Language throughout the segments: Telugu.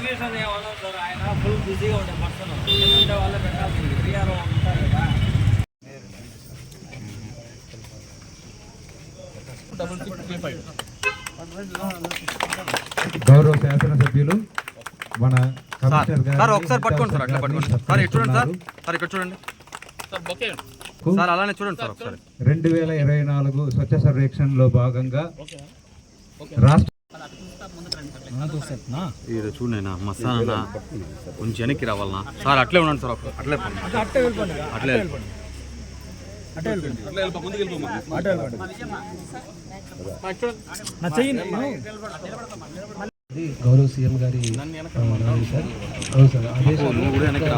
కమిషన్ ఏమన్నా సార్? ఆయన ఫుల్ బిజీగా ఉండే పర్సన్ ఉండే వాళ్ళే పెట్టాల్సింది. ఉంటారు కదా. గౌరవ శాసనసభ్యులు మన సార్ ఒకసారి పట్టుకోండి సార్ అట్లా పట్టుకోండి. సార్ ఇటు చూడండి సార్. సార్ ఇక్కడ చూడండి. సార్ అలానే చూడండి సార్ ఒకసారి. రెండు వేల ఇరవై నాలుగు స్వచ్ఛ సర్వేక్షణలో భాగంగా రాష్ట్ర ఇది చూడైనా మస్తానా కొంచెం వెనక్కి రావాలనా? సార్ అట్లే ఉండండి సార్ ఒక- అట్లే పోండి. అట్లే గౌరవ సీఎం గారి సార్. అవును సార్ నువ్వు కూడా వెనక్కి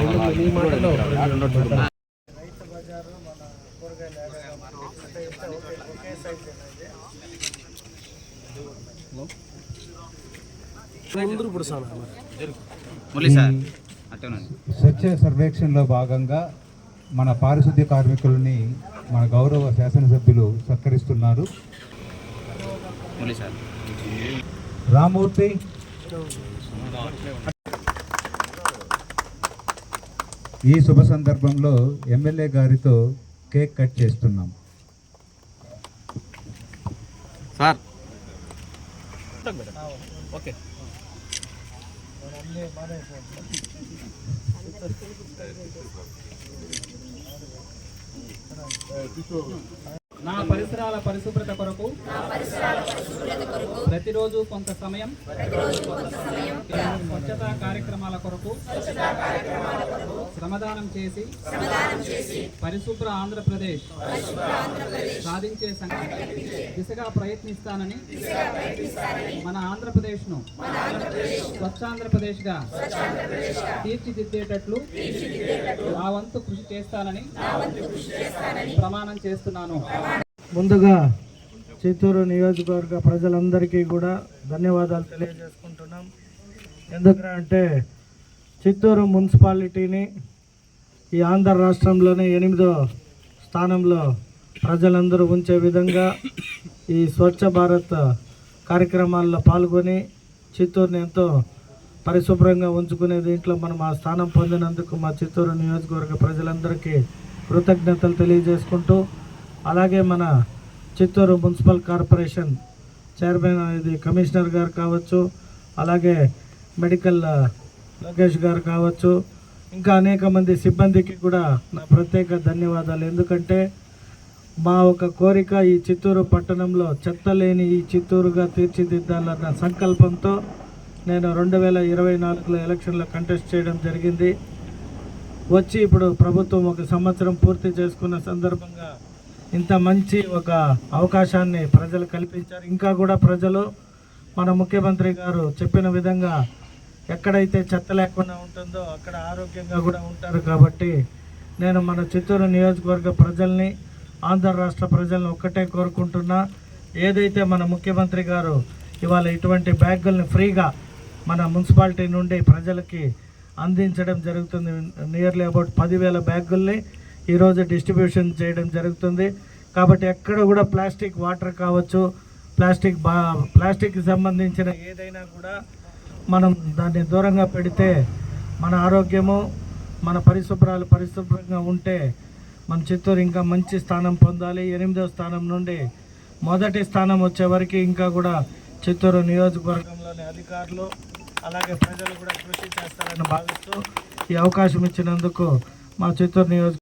స్వచ్ఛ సర్వేక్షణలో భాగంగా మన పారిశుద్ధ్య కార్మికులని మన గౌరవ శాసనసభ్యులు సత్కరిస్తున్నారు. రామూర్తి. ఈ శుభ సందర్భంలో ఎమ్మెల్యే గారితో కేక్ కట్ చేస్తున్నాం. సార్ నా పరిసరాల పరిశుభ్రత కొరకు ప్రతిరోజు కొంత సమయం స్వచ్ఛతా కార్యక్రమాల కొరకు శ్రమదానం చేసి పరిశుభ్ర ఆంధ్రప్రదేశ్ సాధించే సంకల్ప దిశగా ప్రయత్నిస్తానని మన ఆంధ్రప్రదేశ్ను స్వచ్ఛాంధ్రప్రదేశ్గా తీర్చిదిద్దేటట్లు నా వంతు కృషి చేస్తానని ప్రమాణం చేస్తున్నాను. ముందుగా చిత్తూరు నియోజకవర్గ ప్రజలందరికీ కూడా ధన్యవాదాలు తెలియజేసుకుంటున్నాం. ఎందుకంటే చిత్తూరు మున్సిపాలిటీని ఈ ఆంధ్ర రాష్ట్రంలోనే ఎనిమిదో స్థానంలో ప్రజలందరూ ఉంచే విధంగా ఈ స్వచ్ఛ భారత్ కార్యక్రమాల్లో పాల్గొని చిత్తూరుని ఎంతో పరిశుభ్రంగా ఉంచుకునే దీంట్లో మనం ఆ స్థానం పొందినందుకు మా చిత్తూరు నియోజకవర్గ ప్రజలందరికీ కృతజ్ఞతలు తెలియజేసుకుంటూ అలాగే మన చిత్తూరు మున్సిపల్ కార్పొరేషన్ చైర్మన్ ఇది కమిషనర్ గారు కావచ్చు అలాగే మెడికల్ లోకేష్ గారు కావచ్చు ఇంకా అనేక మంది సిబ్బందికి కూడా నా ప్రత్యేక ధన్యవాదాలు. ఎందుకంటే మా ఒక కోరిక ఈ చిత్తూరు పట్టణంలో చెత్త లేని ఈ చిత్తూరుగా తీర్చిదిద్దాలన్న సంకల్పంతో నేను రెండు వేల ఇరవై నాలుగులో ఎలక్షన్లో కంటెస్ట్ చేయడం జరిగింది. వచ్చి ఇప్పుడు ప్రభుత్వం ఒక సంవత్సరం పూర్తి చేసుకున్న సందర్భంగా ఇంత మంచి ఒక అవకాశాన్ని ప్రజలు కల్పించారు. ఇంకా కూడా ప్రజలు మన ముఖ్యమంత్రి గారు చెప్పిన విధంగా ఎక్కడైతే చెత్త లేకుండా ఉంటుందో అక్కడ ఆరోగ్యంగా కూడా ఉంటారు కాబట్టి నేను మన చిత్తూరు నియోజకవర్గ ప్రజల్ని ఆంధ్ర రాష్ట్ర ప్రజల్ని ఒక్కటే కోరుకుంటున్నా. ఏదైతే మన ముఖ్యమంత్రి గారు ఇవాళ ఇటువంటి బ్యాగుల్ని ఫ్రీగా మన మున్సిపాలిటీ నుండి ప్రజలకి అందించడం జరుగుతుంది. నియర్లీ అబౌట్ పదివేల బ్యాగుల్ని ఈరోజు డిస్ట్రిబ్యూషన్ చేయడం జరుగుతుంది. కాబట్టి ఎక్కడ కూడా ప్లాస్టిక్ వాటర్ కావచ్చు ప్లాస్టిక్ బా ప్లాస్టిక్కి సంబంధించిన ఏదైనా కూడా మనం దాన్ని దూరంగా పెడితే మన ఆరోగ్యము మన పరిశుభ్రాలు పరిశుభ్రంగా ఉంటే మన చిత్తూరు ఇంకా మంచి స్థానం పొందాలి. ఎనిమిదో స్థానం నుండి మొదటి స్థానం వచ్చే వరకు ఇంకా కూడా చిత్తూరు నియోజకవర్గంలోని అధికారులు అలాగే ప్రజలు కూడా కృషి చేస్తారని భావిస్తూ ఈ అవకాశం ఇచ్చినందుకు మా చిత్తూరు నియోజక